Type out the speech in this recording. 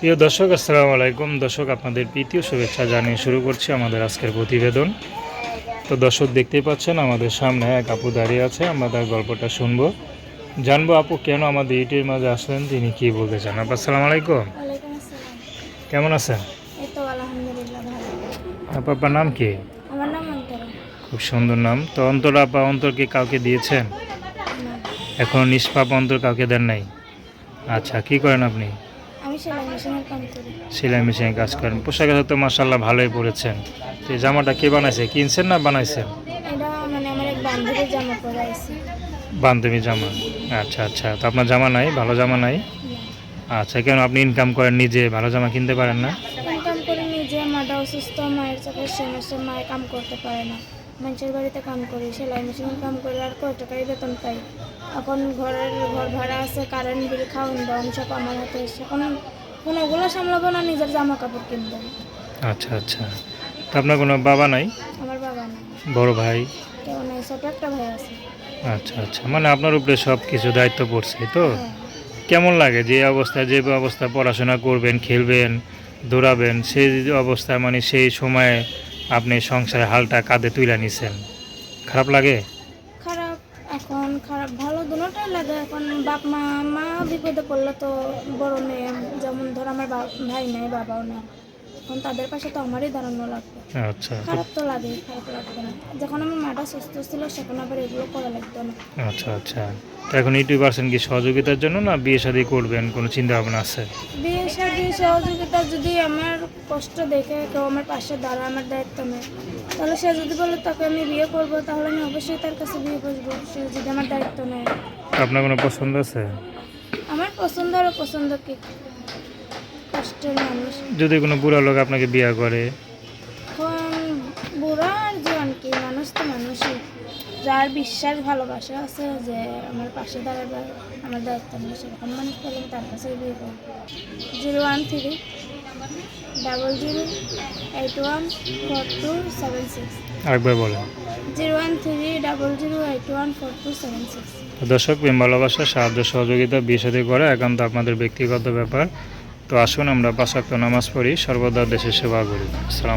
প্রিয় দর্শক আসসালামু আলাইকুম। দর্শক আপনাদের প্রীতীয় শুভেচ্ছা জানিয়ে শুরু করছি আমাদের আজকের প্রতিবেদন। তো দর্শক দেখতেই পাচ্ছেন আমাদের সামনে এক আপু দাঁড়িয়ে আছে আমরা তার গল্পটা শুনব। জানব আপু কেন আমাদের ইউটিউবের মাঝে আসলেন তিনি কি বলতে চান? আপু আসসালামু আলাইকুম। কেমন আছেন? আপু আপনার নাম কি? খুব সুন্দর নাম। তো অন্তর আপা অন্তরকে কাউকে দিয়েছেন? এখন নিষ্পাপ অন্তর কাউকে দেন নাই? আচ্ছা কি করেন আপনি? আমি সেলাই মেশিনের করি। সেলাই মেশিনে কাজ করেন। পোশাক তো মাসাল্লাহ ভালোই পরেছেন। তো এই জামাটা কে বানাইছে? কিনছেন না বানাইছেন? এটা মানে আমার এক বান্ধবীর জামা বান্ধবী জামা। আচ্ছা আচ্ছা। তো আপনার জামা নাই? ভালো জামা নাই? আচ্ছা কেন আপনি ইনকাম করেন নিজে? ভালো জামা কিনতে পারেন না? কাম করি নিজে। মাটা অসুস্থ মায়ের সমস্যা মায়ের কাম করতে পারে না। মানুষের বাড়িতে কাম করি সেলাই মেশিনে কাম করি আর কয় টাকাই বেতন পাই। এখন ঘরের ঘর ভাড়া আছে কারেন্ট বিল খাওয়ান দাওয়ান সব আমার হাতে এসে এখন কোনো ওগুলো সামলাবো না নিজের জামা কাপড় কিনবো। আচ্ছা আচ্ছা। তো আপনার কোনো বাবা নাই? আমার বাবা না বড় ভাই? কেউ নাই ছোট একটা ভাই আছে। আচ্ছা আচ্ছা। মানে আপনার উপরে সব কিছু দায়িত্ব পড়ছে তো? হ্যাঁ। কেমন লাগে যে অবস্থায় যে অবস্থা পড়াশোনা করবেন খেলবেন দৌড়াবেন সেই অবস্থা মানে সেই সময়ে আপনি সংসারে হালটা কাঁধে তুলে নিছেন। খারাপ লাগে? খারাপ, এখন খারাপ, ভালো দুটোটাই লাগে। এখন বাপ মা মা বিপদে পড়লে তো বড় মেয়ে, যেমন ধর আমার ভাই নাই, বাবাও নাই। এখন তাদের পাশে তো আমারই দাঁড়ানো লাগবে। আচ্ছা। খারাপ তো লাগে খারাপ লাগবে না। যখন আমার মাটা সুস্থ ছিল সেখন আবার এগুলো করা লাগতো না। আচ্ছা আচ্ছা। এখন ইউটিউব আসেন কি সহযোগিতার জন্য না বিয়ে শাদী করবেন? কোনো চিন্তা ভাবনা আছে? বিয়ে শাদি সহযোগিতা যদি আমার কষ্ট দেখে কেউ আমার পাশে দাঁড়ায় আমার দায়িত্ব নেয় তাহলে সে যদি বলে তাকে আমি বিয়ে করব তাহলে আমি অবশ্যই তার কাছে বিয়ে বসবো। সে যদি আমার দায়িত্ব নেয়। আপনার কোনো পছন্দ আছে? আমার পছন্দ আর পছন্দ কি? কষ্টের মানুষ। যদি কোনো বুড়া লোক আপনাকে বিয়ে করে? বুড়া আর জোয়ান কি? মানুষ তো মানুষই। যার বিশ্বাস ভালোবাসা আছে যে আমার পাশে দাঁড়াবে আমার দায়িত্ব নেই সেরকম মানুষ পেলে তার কাছে বিয়ে করব। Zero one three double zero eight one four two seven six. আরেকবার বলেন। Zero one three double zero eight one four two seven six. দর্শক প্রেম ভালোবাসা সাহায্য সহযোগিতা বিয়ে শাদী করা একান্ত আপনাদের ব্যক্তিগত ব্যাপার। তো আসুন আমরা পাঁচাক্ত নামাজ পড়ি সর্বদা দেশের সেবা করি। আসসালাম